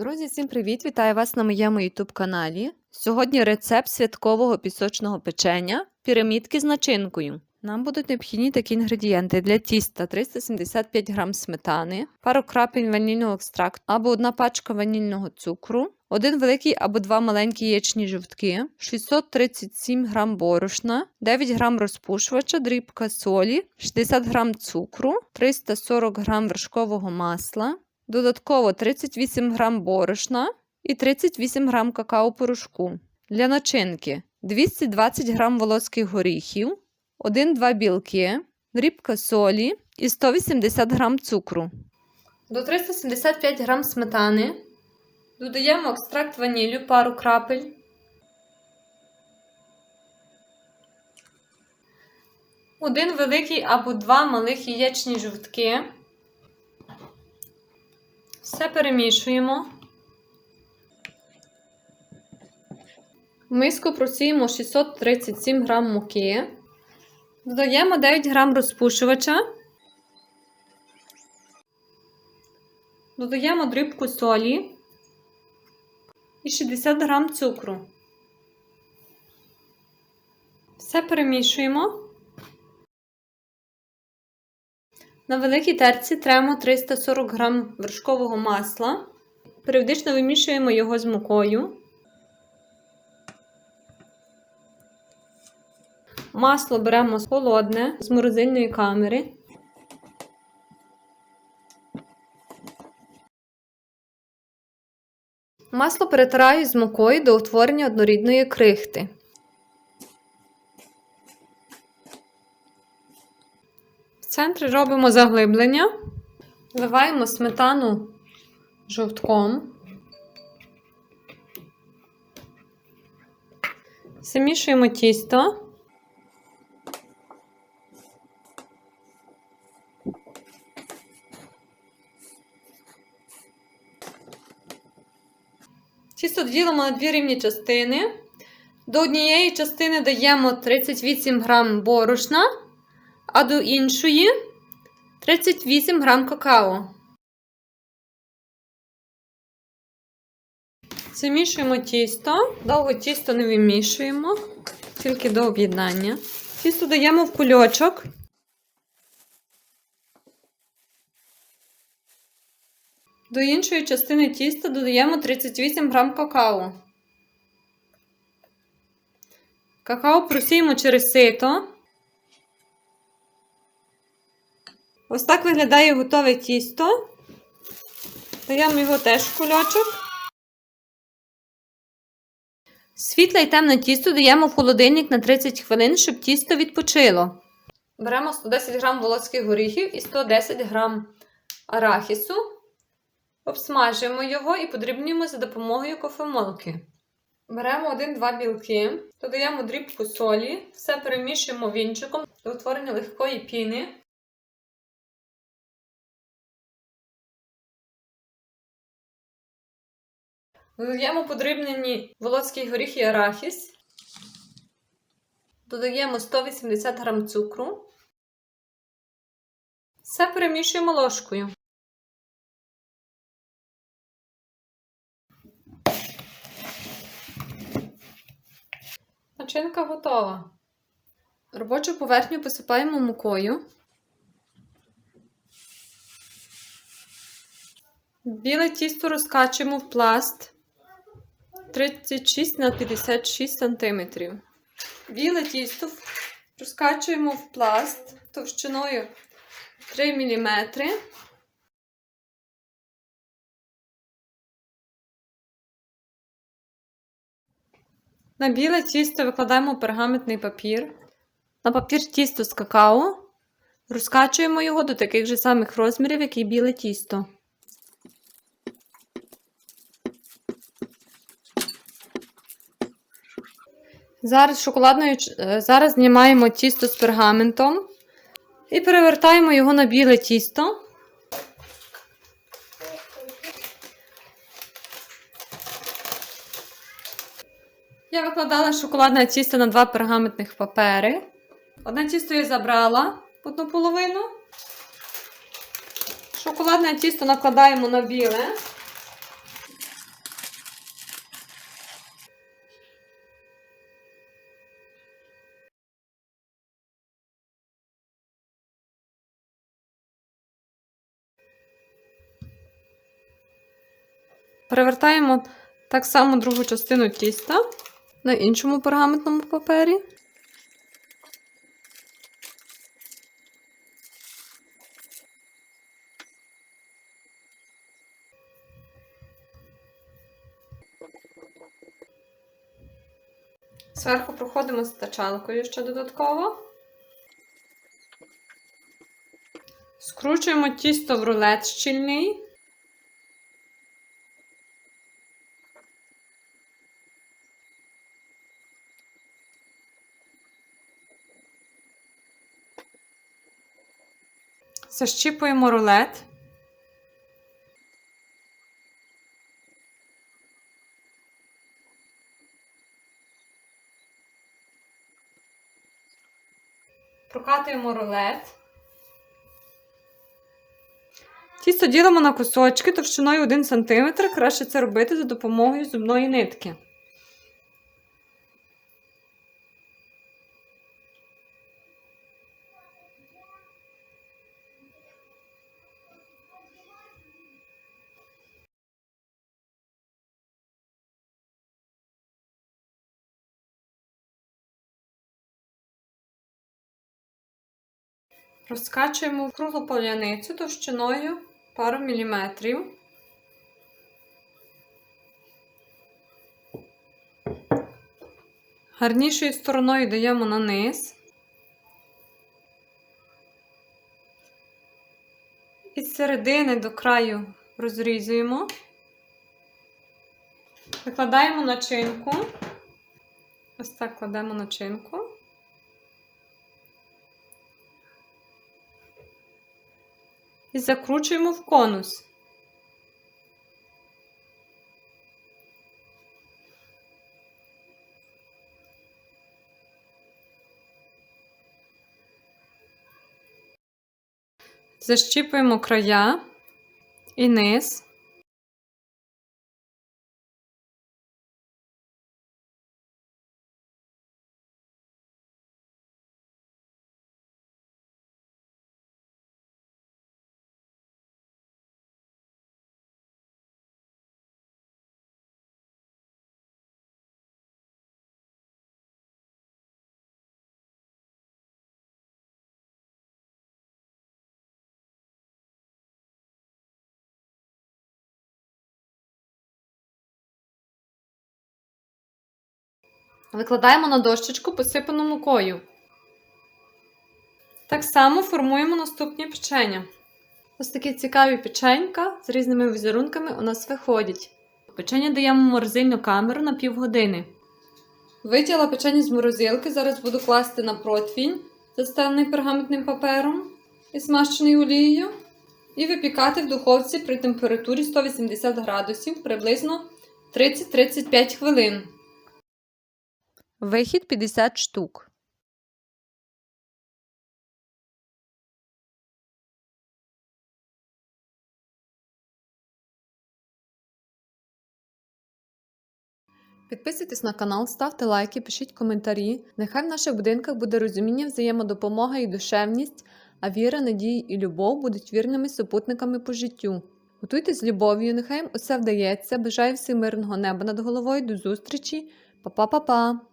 Друзі, всім привіт! Вітаю вас на моєму YouTube каналі. Сьогодні рецепт святкового пісочного печення, пірамідки з начинкою. Нам будуть необхідні такі інгредієнти для тіста 375 г сметани, пару крапель ванільного екстракту або одна пачка ванільного цукру, один великий або два маленькі яєчні жовтки, 637 г борошна, 9 г розпушувача, дрібка солі, 60 г цукру, 340 г вершкового масла, Додатково 38 грам борошна і 38 грам какао-порошку. Для начинки 220 грам волоських горіхів, 1-2 білки, дрібка солі і 180 грам цукру. До 375 грам сметани додаємо екстракт ванілю пару крапель. Один великий або два малих яєчні жовтки. Все перемішуємо. В миску просіємо 637 г муки. Додаємо 9 г розпушувача. Додаємо дрібку солі і 60 г цукру. Все перемішуємо. На великій терці тремо 340 г вершкового масла. Періодично вимішуємо його з мукою. Масло беремо холодне з морозильної камери. Масло перетираю з мукою до утворення однорідної крихти. Центрі робимо заглиблення, вливаємо сметану жовтком, замішуємо тісто. Тісто ділимо на дві рівні частини. До однієї частини даємо 38 грам борошна а до іншої 38 грам какао. Замішуємо тісто, довго тісто не вимішуємо, тільки до об'єднання. Тісто даємо в кульочок. До іншої частини тіста додаємо 38 грам какао. Какао просіємо через сито. Ось так виглядає готове тісто. Даємо його теж в кульочок. Світле і темне тісто даємо в холодильник на 30 хвилин, щоб тісто відпочило. Беремо 110 г волоських горіхів і 110 г арахісу. Обсмажуємо його і подрібнюємо за допомогою кофемолки. Беремо 1-2 білки, додаємо дрібку солі, все перемішуємо вінчиком до утворення легкої піни. Додаємо подрібнені волоцький горіх і арахіс. Додаємо 180 г цукру. Все перемішуємо ложкою. Начинка готова. Робочу поверхню посипаємо мукою. Біле тісто розкачуємо в пласт. 36 на 56 см. Біле тісто розкачуємо в пласт товщиною 3 мм. На біле тісто викладаємо пергаментний папір. На папір тісто з какао. Розкачуємо його до таких же самих розмірів, як і біле тісто. Зараз шоколадною е, зараз знімаємо тісто з пергаментом і перевертаємо його на біле тісто. Я викладала шоколадне тісто на два пергаментних папери. Одне тісто я забрала одну половину. Шоколадне тісто накладаємо на біле. Перевертаємо так само другу частину тіста на іншому пергаментному папері. Зверху проходимо стачалкою ще додатково. Скручуємо тісто в рулет щільний. Защіпуємо рулет. Прокатуємо рулет. Тісто ділимо на кусочки товщиною 1 см. Краще це робити за допомогою зубної нитки. Розкачуємо в круглу поляницю товщиною пару міліметрів. Гарнішою стороною даємо на низ. І з середини до краю розрізуємо. Викладаємо начинку. Ось так кладемо начинку. І закручуємо в конус. Защіпуємо края і низ. Викладаємо на дощечку, посипану мукою. Так само формуємо наступні печення. Ось такі цікаві печенька з різними візерунками у нас виходять. Печення даємо в морозильну камеру на півгодини. Витягла печення з морозилки, зараз буду класти на противінь, застелений пергаментним папером і змащений олією. І випікати в духовці при температурі 180 градусів приблизно 30-35 хвилин. Вихід 50 штук. Підписуйтесь на канал, ставте лайки, пишіть коментарі. Нехай в наших будинках буде розуміння, взаємодопомога і душевність, а віра, надія і любов будуть вірними супутниками по життю. Готуйтесь з любов'ю, нехай усе вдається. Бажаю всім мирного неба над головою. До зустрічі. Па-па-па-па!